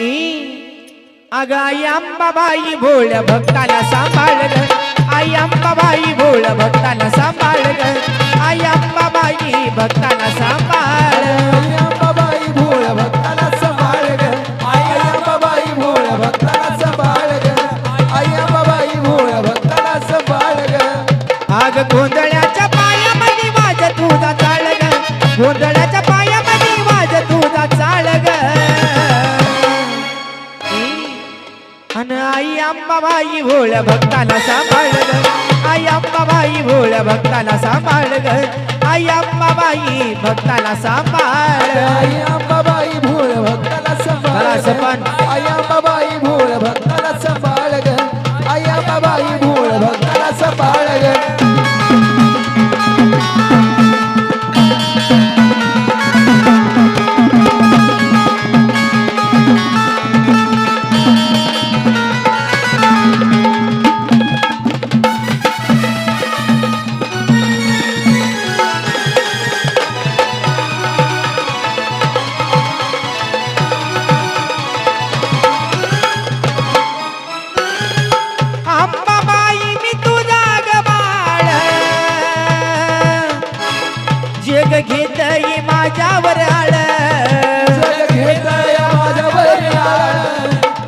अग आई अंबाबाई भोळ भक्ताला सांभाळ ग आई अंबाबाई भोळ भक्ताला सांभाळ ग आई अंबाबाई भक्ताला सांभाळ अंबाबाई भोळ भक्ताला सांभाळ ग आई अंबाबाई भोळ भक्ताला सांभाळ ग आई अंबाबाई भोळ भक्ताला सांभाळ ग आग गोंधळ्याच्या आई अंबाबाई भोळ भक्ताला सांभाळ ग आई अंबाबाई भोळ भक्ताला सांभाळ ग आई अंबाबाई भक्ताला सांभाळ आई अंबाबाई भोळ भक्ताला सांभाळ जग घेतय माझ्यावर आळ जग घेत या माझ्यावर आळ.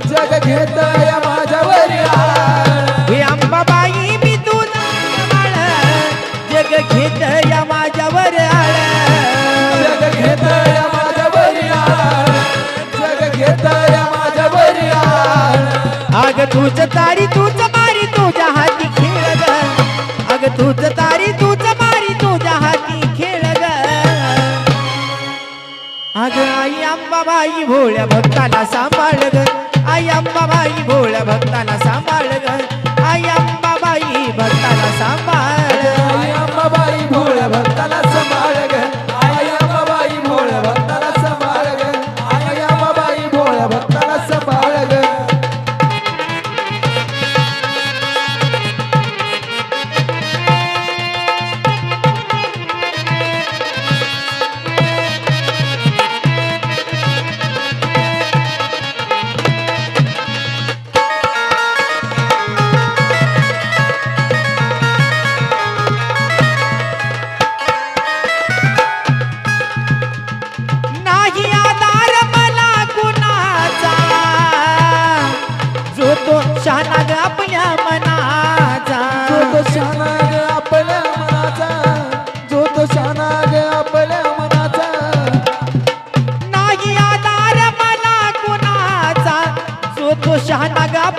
जग घेत या माझ्यावर आळ. हे अंबाबाई मी तुझा ग बाळ जग घेत या माझ्यावर आळ जग घेत या माझ्यावर आळ. जग घेत या माझ्यावर आळ. अग तुझ तारी तुझ मारी तुझ्या हाती खेळ अग तुझ तारी बाई भोळ्या भक्ताला सांभाळ ग. आई अंबाबाई भोळ्या भक्ताला सांभाळ ग.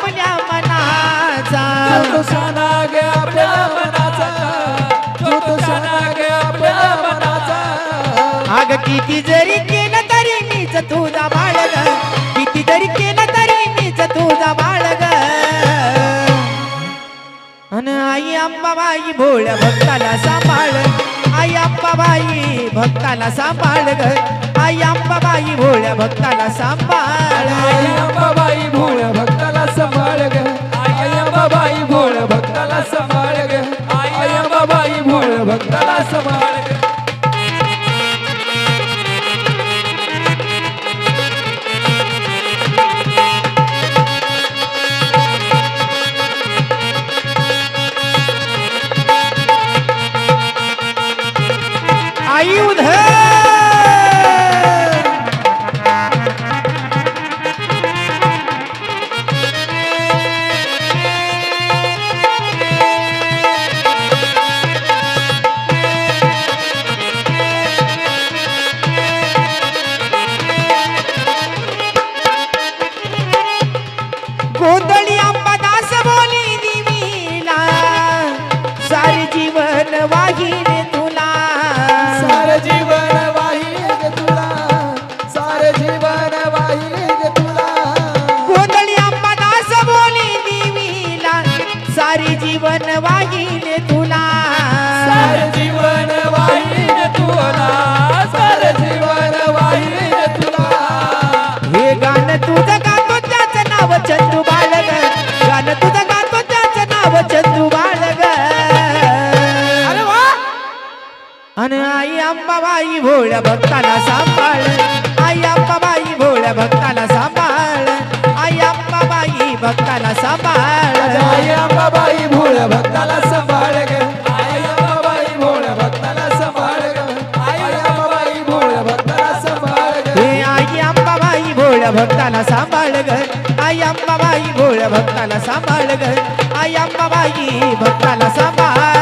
आपल्या मनाचा. तो शाना ग आपल्या मनाचा. तो शाना ग आपल्या मनाचा. अग किती जरी केलं तरी मीच तुझा बाळग. किती जरी केलं तरी मीच तुझा बाळग. अन आई अंबाबाई भोळ्या भक्ताला सांभाळ. आई अंबाबाई भक्ताला सांभाळ ग. आई अंबाबाई भोळ्या भक्ताला सांभाळ. भक्ताला समान अंबाबाई भोळ्या भक्ताला सांभाळ. आई अंबाबाई भोळ्या भक्ताला सांभाळ. आई अंबाबाई भक्ताला सांभाळ. आई अंबाबाई भोळ्या भक्ताला सांभाळ आई अंबाबाई भोळ्या भक्ताला सांभाळ आई अंबाबाई भोळ्या भक्ताला सांभाळ ग. भक्ताला सांभाळ ग. आई अंबाबाई भोळ्या भक्ताला सांभाळ ग. आई अंबाबाई भक्ताला सांभाळ.